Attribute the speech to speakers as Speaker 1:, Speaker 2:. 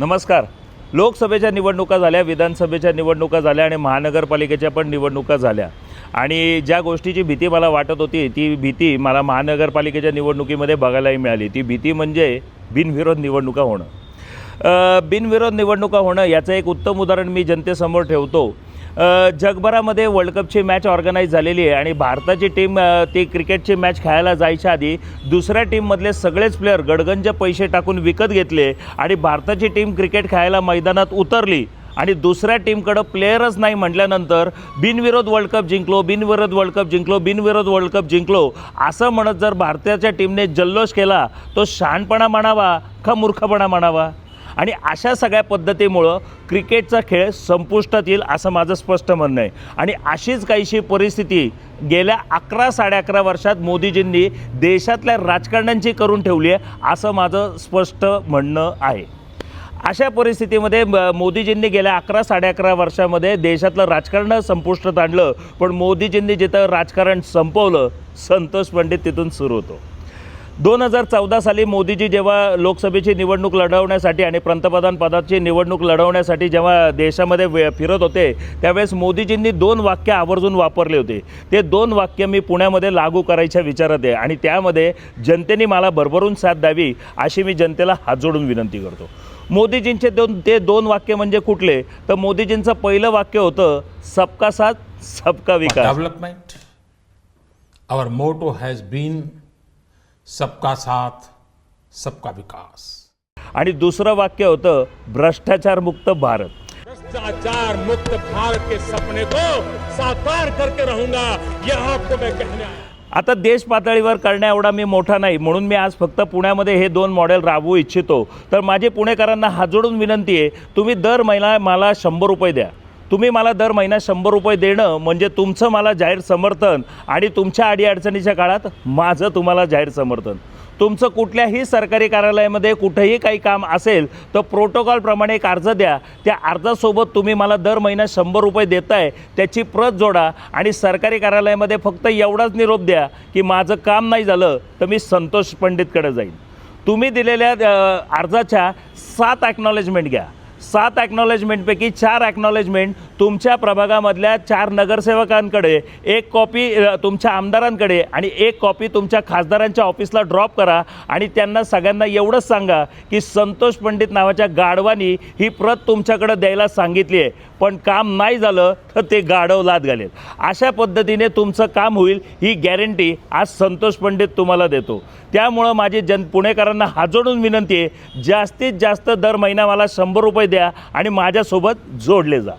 Speaker 1: नमस्कार. लोकसभेच्या निवडणुका झाल्या विधानसभेच्या निवडणुका झाल्या आणि महानगरपालिकेच्या पण निवडणुका झाल्या. आणि ज्या गोष्टीची भीती मला वाटत होती ती भीती मला महानगरपालिकेच्या निवडणुकीमध्ये बघायलाही मिळाली. ती भीती म्हणजे बिनविरोध निवडणुका होणं. बिनविरोध निवडणुका होणं याचं एक उत्तम उदाहरण मी जनतेसमोर ठेवतो. जगभरामध्ये वर्ल्ड कपची मॅच ऑर्गनाईज झालेली आहे आणि भारताची टीम ती क्रिकेटची मॅच खेळायला जायच्या आधी दुसऱ्या टीममधले सगळेच प्लेयर गडगंज पैसे टाकून विकत घेतले आणि भारताची टीम क्रिकेट खेळायला मैदानात उतरली. आणि दुसऱ्या टीमकडं प्लेयरच नाही म्हटल्यानंतर बिनविरोध वर्ल्ड कप जिंकलो बिनविरोध वर्ल्ड कप जिंकलो बिनविरोध वर्ल्ड कप जिंकलो असं म्हणत जर भारताच्या टीमने जल्लोष केला तो शहाणपणा म्हणावा का मूर्खपणा म्हणावा? आणि अशा सगळ्या पद्धतीमुळं क्रिकेटचा खेळ संपुष्टात येईल असं माझं स्पष्ट म्हणणं आहे. आणि अशीच काहीशी परिस्थिती गेल्या अकरा साडे अकरा वर्षात मोदीजींनी देशातल्या राजकारण्यांची करून ठेवली आहे असं माझं स्पष्ट म्हणणं आहे. अशा परिस्थितीमध्ये म- मोदीजींनी गेल्या अकरा साडे अकरा वर्षामध्ये देशातलं राजकारण संपुष्टात आणलं पण मोदीजींनी जिथं राजकारण संपवलं संतोष पंडित तिथून सुरू होतो. दोन हजार चौदा साली मोदीजी जेव्हा लोकसभेची निवडणूक लढवण्यासाठी आणि पंतप्रधान पदाची निवडणूक लढवण्यासाठी जेव्हा देशामध्ये वे फिरत होते त्यावेळेस मोदीजींनी दोन वाक्य आवर्जून वापरले होते. ते दोन वाक्य मी पुण्यामध्ये लागू करायच्या विचारात आहे आणि त्यामध्ये जनतेने मला भरभरून साथ द्यावी अशी मी जनतेला हात जोडून विनंती करतो. मोदीजींचे दोन ते दोन वाक्य म्हणजे कुठले? तर मोदीजींचं पहिलं वाक्य होतं सबका साथ सबका विकास.
Speaker 2: Development our motto has been सबका साथ सबका विकास।
Speaker 1: आणि दुसरं वाक्य होतं भ्रष्टाचार मुक्त भारत.
Speaker 3: भ्रष्टाचार मुक्त भारत के सपने को साकार करके रहूंगा यह आपको मैं कहने आया।
Speaker 1: आता देश पातळीवर करण्या एवढा मी मोठा नाही म्हणून मी आज फक्त पुण्यामध्ये हे दोन मॉडेल राबवू इच्छितो. तर माझी पुणेकरांना हात जोडून विनंती आहे तुम्ही दर महिना मला शंभर रुपये द्या. तुम्ही मला दर महिना शंभर रुपये देणं म्हणजे तुमचं मला जाहीर समर्थन आणि तुमच्या अडीअडचणीच्या काळात माझं तुम्हाला जाहीर समर्थन. तुमचं कुठल्याही सरकारी कार्यालयामध्ये कुठंही काही काम असेल तर प्रोटोकॉलप्रमाणे एक अर्ज द्या. त्या अर्जासोबत तुम्ही मला दर महिना शंभर रुपये देताय त्याची प्रत जोडा आणि सरकारी कार्यालयामध्ये फक्त एवढाच निरोप द्या की माझं काम नाही झालं तर मी संतोष पंडितकडे जाईन. तुम्ही दिलेल्या अर्जाच्या सात ॲक्नॉलेजमेंट घ्या. सात ॲक्नॉलेजमेंटपैकी चार ॲक्नॉलेजमेंट तुमच्या प्रभागामधल्या चार नगरसेवकांकडे एक कॉपी तुमच्या आमदारांकडे आणि एक कॉपी तुमच्या खासदारांच्या ऑफिसला ड्रॉप करा आणि त्यांना सगळ्यांना एवढंच सांगा की संतोष पंडित नावाच्या गाढवानी ही प्रत तुमच्याकडे द्यायला सांगितली आहे. पण काम नाही झालं तर ते गाढव लाद घालेल. अशा पद्धतीने तुमचं काम होईल ही गॅरंटी आज संतोष पंडित तुम्हाला देतो. त्यामुळं माझी जन पुणेकरांना हाजोडून विनंती आहे जास्तीत जास्त दर महिना मला शंभर रुपये द्या आणि माझ्यासोबत जोडले जा.